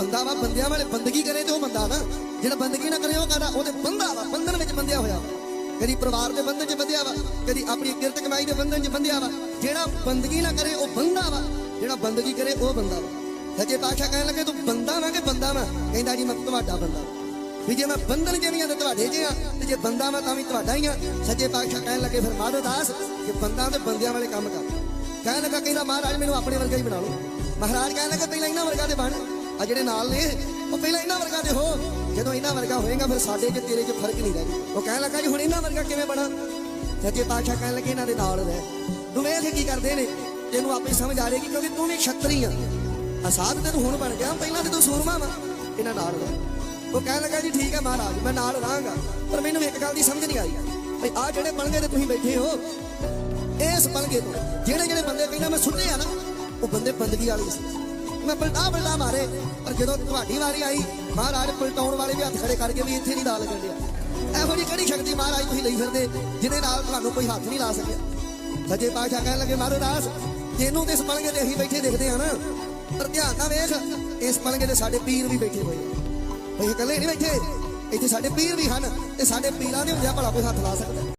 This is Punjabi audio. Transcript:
ਬੰਦਾ ਵਾ, ਬੰਦਿਆਂ ਵਾਲੇ ਬੰਦਗੀ ਕਰੇ ਤੇ ਉਹ ਬੰਦਾ ਨਾ, ਜਿਹੜਾ ਬੰਦਗੀ ਨਾ ਕਰੇ ਉਹ ਕਹਿੰਦਾ ਉਹਦੇ ਬੰਦਾ ਵਾ, ਬੰਧਨ ਵਿੱਚ ਬੰਦਿਆ ਹੋਇਆ। ਵਾ ਕਦੀ ਪਰਿਵਾਰ ਦੇ ਬੰਧਨ 'ਚ ਬੰਦਿਆ ਵਾ, ਕਦੀ ਆਪਣੀ ਕਿਰਤ ਕਮਾਈ ਦੇ ਬੰਧਨ 'ਚ ਬੰਦਿਆ ਵਾ। ਜਿਹੜਾ ਬੰਦਗੀ ਨਾ ਕਰੇ, ਉਹ ਬੰਦਾ ਵਾ, ਜਿਹੜਾ ਬੰਦਗੀ ਕਰੇ, ਉਹ ਬੰਦਾ ਵਾ। ਸੱਚੇ ਪਾਤਸ਼ਾਹ ਕਹਿਣ ਲੱਗੇ, ਤੂੰ ਬੰਦਾ ਵਾ ਕਿ ਬੰਦਾ ਵਾ? ਕਹਿੰਦਾ ਜੀ, ਮੈਂ ਤੁਹਾਡਾ ਬੰਦਾ ਵਾਂ। ਵੀ ਜੇ ਮੈਂ ਬੰਧਨ ਚ ਨਹੀਂ ਆ ਤੇ ਤੁਹਾਡੇ ਚ ਆ, ਤੇ ਜੇ ਬੰਦਾ ਮੈਂ ਤਾਂ ਵੀ ਤੁਹਾਡਾ ਹੀ ਆ। ਸੱਚੇ ਪਾਤਸ਼ਾਹ ਕਹਿਣ ਲੱਗੇ, ਫਿਰ ਮਾਧੋ ਦਾਸ ਕਿ ਬੰਦਾ ਤੇ ਬੰਦਿਆਂ ਵਾਲੇ ਕੰਮ ਕਰ। ਕਹਿਣ ਲੱਗਾ, ਕਹਿੰਦਾ, ਮਹਾਰਾਜ, ਮੈਨੂੰ ਆਪਣੇ ਵਰਗਾ ਹੀ ਬਣਾ ਲਓ। ਮਹਾਰਾਜ ਕਹਿਣ ਲੱਗਾ ਪਹਿਲਾਂ ਇਹਨਾਂ ਵਰਗਾ ਤੇ ਬਣ। ਆ ਜਿਹੜੇ ਨਾਲ ਨੇ, ਉਹ ਪਹਿਲਾਂ ਇਹਨਾਂ ਵਰਗਾ ਦੇ ਹੋ। ਜਦੋਂ ਇਹਨਾਂ ਵਰਗਾ ਹੋਏਗਾ, ਫਿਰ ਸਾਡੇ ਚ ਤੇਰੇ ਚ ਫ਼ਰਕ ਨਹੀਂ ਰਹਿਣਾ ਉਹ ਕਹਿਣ ਲੱਗਾ ਜੀ ਹੁਣ ਇਹਨਾਂ ਵਰਗਾ ਕਿਵੇਂ ਬਣਾ? ਸੱਚੇ ਪਾਤਸ਼ਾਹ ਕਹਿਣ ਲੱਗੇ, ਇਹਨਾਂ ਦੇ ਨਾਲ ਰਹਿ। ਤੂੰ ਵੇਖ ਕੀ ਕਰਦੇ ਨੇ। ਤੈਨੂੰ ਆਪੇ ਸਮਝ ਆ ਜਾਏਗੀ, ਕਿਉਂਕਿ ਤੂੰ ਵੀ ਛਤਰੀ ਆ। ਅਸਾਦ ਤੈਨੂੰ ਹੁਣ ਬਣ ਗਿਆ, ਪਹਿਲਾਂ ਤੇ ਤੂੰ ਸੂਰਮਾ ਵਾ। ਇਹਨਾਂ ਨਾਲ ਰਹਿ। ਉਹ ਕਹਿਣ ਲੱਗਾ ਜੀ, ਠੀਕ ਹੈ ਮਹਾਰਾਜ, ਮੈਂ ਨਾਲ ਰਹਾਂਗਾ। ਪਰ ਮੈਨੂੰ ਇੱਕ ਗੱਲ ਦੀ ਸਮਝ ਨਹੀਂ ਆਈ। ਭਈ ਆ ਜਿਹੜੇ ਬਣਗੇ ਤੇ ਤੁਸੀਂ ਬੈਠੇ ਹੋ, ਇਸ ਬਣਗੇ ਤੋਂ, ਜਿਹੜੇ ਜਿਹੜੇ ਬੰਦੇ ਕਹਿੰਦਾ ਮੈਂ ਸੁੱਤੇ ਆ ਨਾ, ਉਹ ਬੰਦੇ ਬੰਦਗੀ ਵਾਲੇ ਸੀ। ਮੈਂ ਪਲਟਾ ਪਲਟਾ ਮਾਰੇ। ਪਰ ਜਦੋਂ ਤੁਹਾਡੀ ਵਾਰੀ ਆਈ, ਮਹਾਰਾਜ ਪਲਟਾਉਣ ਵਾਲੇ ਵੀ ਹੱਥ ਖੜੇ ਕਰਕੇ ਵੀ ਇੱਥੇ ਨਹੀਂ ਦਾ ਲੱਗਣ ਇਹੋ ਜਿਹੀ ਕਿਹੜੀ ਸ਼ਕਤੀ ਮਹਾਰਾਜ ਤੁਸੀਂ ਲਈ ਫਿਰਦੇ, ਜਿਹਦੇ ਨਾਲ ਤੁਹਾਨੂੰ ਕੋਈ ਹੱਥ ਨਹੀਂ ਲਾ ਸਕਿਆ? ਸੱਜੇ ਪਾਤਸ਼ਾਹ ਕਹਿਣ ਲੱਗੇ ਮਹਾਰਾਜ ਜਿਹਨੂੰ ਤੇ ਇਸ ਪਲੰਗੇ ਤੇ ਅਸੀਂ ਬੈਠੇ ਦੇਖਦੇ ਆ ਨਾ। ਪਰ ਧਿਆਨ ਨਾਲ ਵੇਖ, ਇਸ ਪਲਗੇ ਤੇ ਸਾਡੇ ਪੀਰ ਵੀ ਬੈਠੇ ਹੋਏ ਅਸੀਂ ਇਕੱਲੇ ਨਹੀਂ ਬੈਠੇ, ਇੱਥੇ ਸਾਡੇ ਪੀਰ ਵੀ ਹਨ ਤੇ ਸਾਡੇ ਪੀਰਾਂ ਦੇ ਹੁੰਦਿਆਂ ਭਲਾ ਕੋਈ ਹੱਥ ਲਾ ਸਕਦਾ